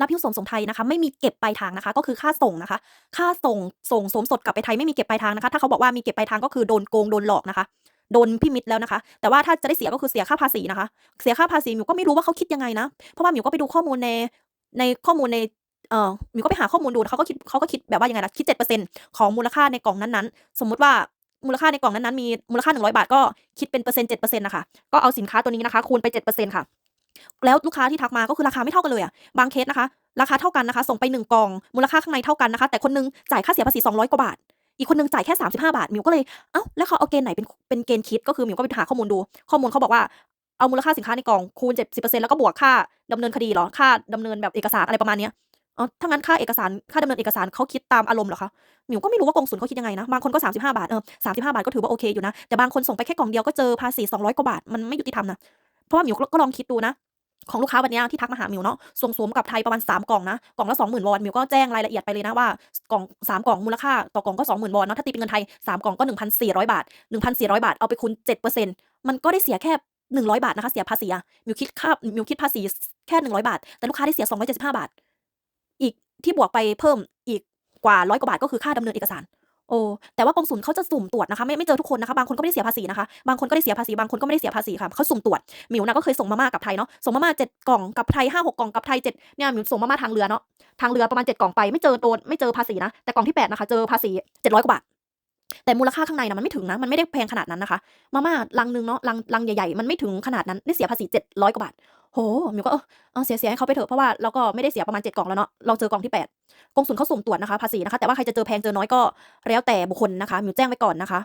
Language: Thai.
รับหิ้วส่งส่งไทยนะคะ ไม่มีเก็บปลายทางนะคะ ก็คือค่าส่งนะคะ ค่าส่งส่งสมสดกลับไปไทยไม่มีเก็บปลายทางนะคะ ถ้าเขาบอกว่ามีเก็บปลายทางก็คือโดนโกงโดนหลอกนะคะโดนพี่มิตรแล้วนะคะ แต่ว่าถ้าจะได้เสียก็คือเสียค่าภาษีนะคะ เสียค่าภาษีหมิวก็ไม่รู้ว่าเขาคิดยังไงนะ เพราะว่าหมิวก็ไปดูข้อมูลในในข้อมูลในเอ่อหมิวก็ไปหาข้อมูลดูเขาก็คิดเขาก็คิดแบบว่ายังไงล่ะคิดเจ็ดเปอร์เซ็นต์ของมูลค่าในกล่องนั้นๆ สมมุติว่ามูลค่าในกล่องนั้นๆมีมูลค่าหนึ่งร้อยบาทก็คิดเป็นเปอร์เซ็นต์เจ็ดเปอร์เซ็นต์นะคะ ก็เอาสินค้าตัวนี้นะคะ คูณไปเจ็ดเปอร์เซ็นต์ค่ะ แล้วลูกค้าที่ทักมาก็คือราคาไม่เท่ากันเลยอะบางเคสนะคะ ราคาเท่ากันนะคะ ส่งไปหนึ่งกล่อง มูลค่าข้างในเท่ากันนะคะ แต่คนนึงจ่ายค่าเสียภาษี 200 กว่าบาท อีกคนนึงจ่ายแค่ 35 บาทหมิวก็เลย เอ้า แล้วเขาเอาเกณฑ์ไหนเป็นเป็นเกณฑ์คิด ก็คือหมิวก็ไปหาข้อมูลดู ข้อมูลเขาบอกว่า เอามูลค่าสินค้าในกล่องคูณ 70%แล้วก็บวกค่าดำเนินคดีหรอ ค่าดำเนินแบบเอกสารอะไรประมาณเนี้ยอ๋อถ้างั้นค่าเอกสาร ค่าดำเนินเอกสารเขาคิดตามอารมณ์เหรอคะ หมิวก็ไม่รู้ว่ากองสุลเขาคิดยังไงนะ บางคนก็ 35 บาท เออ35บาทก็ถือว่าโอเคอยู่นะ แต่บางคนส่งไปแค่กล่องเดียวก็เจอภาษี 200 กว่าบาท มันไม่ยุติธรรมนะ เพราะว่าหมิวก็ลองคิดดูนะ ของลูกค้าวันนี้ที่ทักมาหาหมิวเนาะส่งสวมกับไทยประมาณ 3 กล่องนะ กล่องละ20,000วอนหมิวก็แจ้งรายละเอียดไปเลยนะว่ากล่อง 3 กล่องมูลค่าต่อกล่องก็ 20,000วอนเนาะถ้าตีเป็นเงินไทย 3 กล่องก็ 1,400 บาท 1,400 บาทเอาไปคูณ7%มันก็ได้เสียแค่ 100 บาทนะคะ เสียภาษีอะหมิวคิดค่าหมิวคิดภาษีแค่ 100 บาท แต่ลูกค้าได้เสีย 275 บาท อีกที่บวกไปเพิ่มอีกกว่าร้อยกว่าบาทก็คือค่าดำเนินเอกสาร โอ้แต่ว่ากองสุนเขาจะสุ่มตรวจนะคะไม่ไม่เจอทุกคนนะคะบางคนก็ไม่ได้เสียภาษีนะคะบางคนก็ได้เสียภาษีบางคนก็ไม่ได้เสียภาษีค่ะเขาสุ่มตรวจหมิวนะก็เคยส่งมาม่ากับไทยเนาะส่งมาม่าเจ็ดกล่องกับไทยห้าหกกล่องกับไทยเจ็ดเนี่ยหมิวส่งมาม่าทางเรือเนาะทางเรือประมาณเจ็ดกล่องไปไม่เจอโดนไม่เจอภาษีนะแต่กล่องที่แปดนะคะเจอภาษีเจ็ดร้อยกว่าบาท แต่มูลค่าข้างในนะมันไม่ถึงนะ มันไม่ได้แพงขนาดนั้นนะคะ มาม่าลังนึงเนาะลังลังใหญ่ๆ มันไม่ถึงขนาดนั้นได้เสียภาษีเจ็ดร้อยกว่าบาท โหมิวก็เออเสียเสียให้เขาไปเถอะ เพราะว่าเราก็ไม่ได้เสียประมาณเจ็ดกล่องแล้วเนาะ เราเจอกล่องที่แปดกองสุนเขาสุ่มตรวจนะคะภาษีนะคะ แต่ว่าใครจะเจอแพงเจอน้อยก็แล้วแต่บุคคลนะคะ มิวแจ้งไว้ก่อนนะคะ